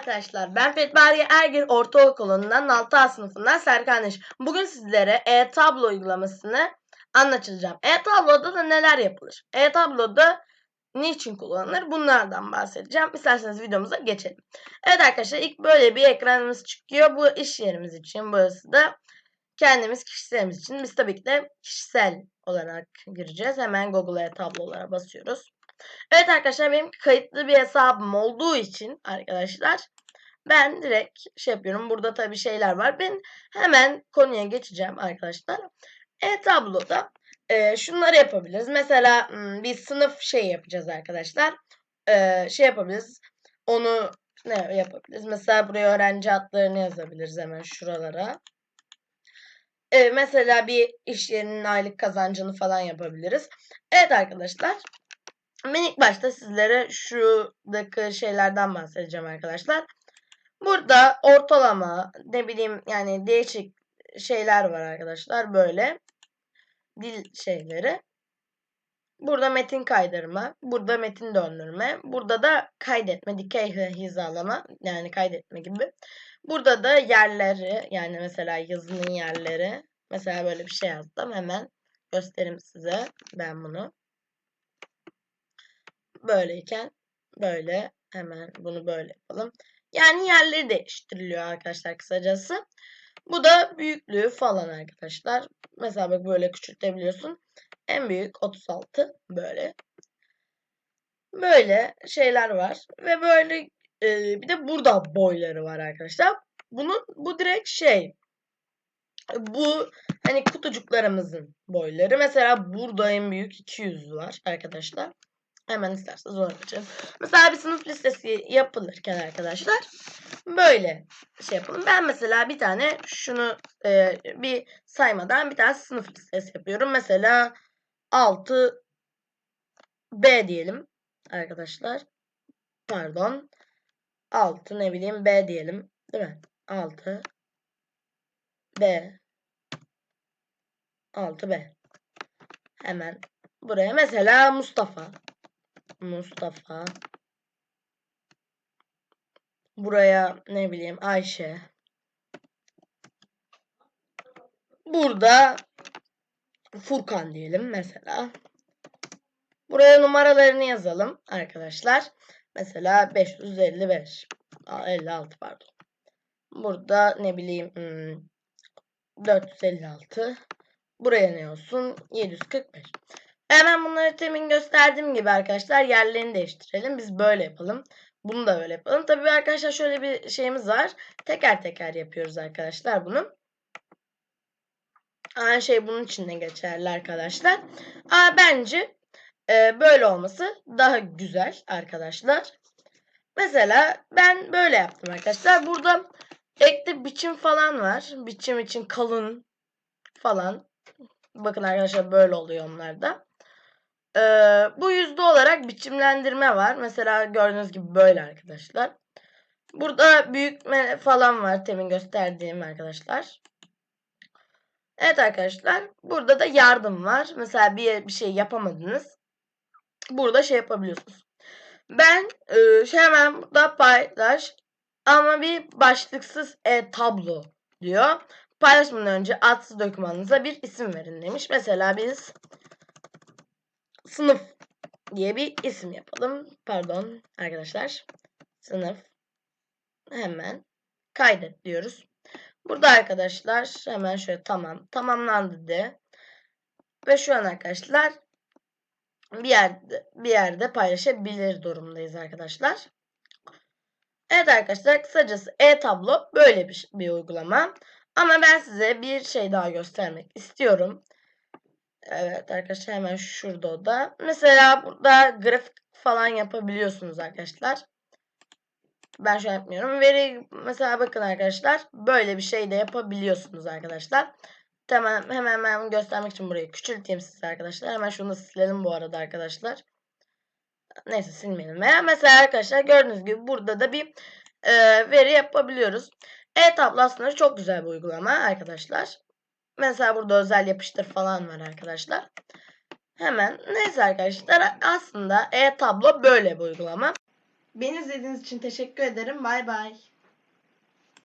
arkadaşlar. Ben Fethbari Ergin Ortaokulu'ndan 6A sınıfından Serkan İş. Bugün sizlere e-tablo uygulamasını anlatacağım. E-tabloda da neler yapılır? E-tabloda niçin kullanılır? Bunlardan bahsedeceğim. İsterseniz videomuza geçelim. Evet arkadaşlar ilk böyle bir ekranımız çıkıyor. Bu iş yerimiz için. Burası da kendimiz kişiselimiz için. Biz tabii ki de kişisel olarak gireceğiz. Hemen Google'a e-tablolara basıyoruz. Evet arkadaşlar benim kayıtlı bir hesabım olduğu için arkadaşlar ben direkt şey yapıyorum. Burada tabii şeyler var. Ben hemen konuya geçeceğim arkadaşlar. E-tabloda e, şunları yapabiliriz. Mesela hmm, bir sınıf şey yapacağız arkadaşlar. E, şey yapabiliriz. Onu ne yapabiliriz? Mesela buraya öğrenci adlarını yazabiliriz hemen şuralara. E, mesela bir iş yerinin aylık kazancını falan yapabiliriz. Evet arkadaşlar. Ben ilk başta sizlere şuradaki şeylerden bahsedeceğim arkadaşlar. Burada ortalama ne bileyim yani değişik şeyler var arkadaşlar böyle. Dil şeyleri. Burada metin kaydırma, burada metin döndürme, burada da kaydetme, dikey hizalama yani kaydetme gibi. Burada da yerleri yani mesela yazının yerleri. Mesela böyle bir şey yazdım. Hemen göstereyim size ben bunu böyleyken böyle hemen bunu böyle yapalım. Yani yerleri değiştiriliyor arkadaşlar kısacası. Bu da büyüklüğü falan arkadaşlar. Mesela böyle küçültebiliyorsun. En büyük 36 böyle. Böyle şeyler var ve böyle e, bir de burada boyları var arkadaşlar. Bunun bu direkt şey bu hani kutucuklarımızın boyları. Mesela burada en büyük 200 var arkadaşlar. Hemen isterseniz geçelim. Mesela bir sınıf listesi yapılırken arkadaşlar böyle şey yapalım. Ben mesela bir tane şunu e, bir saymadan bir tane sınıf listesi yapıyorum. Mesela 6 B diyelim arkadaşlar. Pardon. 6 ne bileyim B diyelim. Değil mi? 6 B 6 B. Hemen buraya mesela Mustafa Mustafa. Buraya ne bileyim Ayşe. Burada Furkan diyelim mesela. Buraya numaralarını yazalım arkadaşlar. Mesela 555. 56 pardon. Burada ne bileyim 456. Hmm, Buraya ne olsun? 745. Hemen bunları temin gösterdiğim gibi arkadaşlar yerlerini değiştirelim. Biz böyle yapalım. Bunu da böyle yapalım. Tabii arkadaşlar şöyle bir şeyimiz var. Teker teker yapıyoruz arkadaşlar bunu. Aynı şey bunun için de geçerli arkadaşlar. Aa, bence e, böyle olması daha güzel arkadaşlar. Mesela ben böyle yaptım arkadaşlar. Burada ekte biçim falan var. Biçim için kalın falan. Bakın arkadaşlar böyle oluyor onlarda. Ee, bu yüzde olarak biçimlendirme var. Mesela gördüğünüz gibi böyle arkadaşlar. Burada büyütme falan var temin gösterdiğim arkadaşlar. Evet arkadaşlar. Burada da yardım var. Mesela bir, bir şey yapamadınız. Burada şey yapabiliyorsunuz. Ben e, şey hemen burada paylaş ama bir başlıksız e, tablo diyor. Paylaşmadan önce adsız dokümanınıza bir isim verin demiş. Mesela biz sınıf diye bir isim yapalım. Pardon arkadaşlar. Sınıf. Hemen kaydet diyoruz. Burada arkadaşlar hemen şöyle tamam. Tamamlandı de. Ve şu an arkadaşlar bir yerde bir yerde paylaşabilir durumdayız arkadaşlar. Evet arkadaşlar kısacası e-tablo böyle bir, bir uygulama. Ama ben size bir şey daha göstermek istiyorum. Evet arkadaşlar hemen şurada o da. Mesela burada grafik falan yapabiliyorsunuz arkadaşlar. Ben şu an yapmıyorum. Veri mesela bakın arkadaşlar böyle bir şey de yapabiliyorsunuz arkadaşlar. Tamam hemen hemen göstermek için burayı küçülteyim size arkadaşlar. Hemen şunu da silelim bu arada arkadaşlar. Neyse silmeyelim. Veya mesela arkadaşlar gördüğünüz gibi burada da bir e, veri yapabiliyoruz. E-tablo aslında çok güzel bir uygulama arkadaşlar. Mesela burada özel yapıştır falan var arkadaşlar. Hemen neyse arkadaşlar aslında e-tablo böyle bir uygulama. Beni izlediğiniz için teşekkür ederim. Bay bay.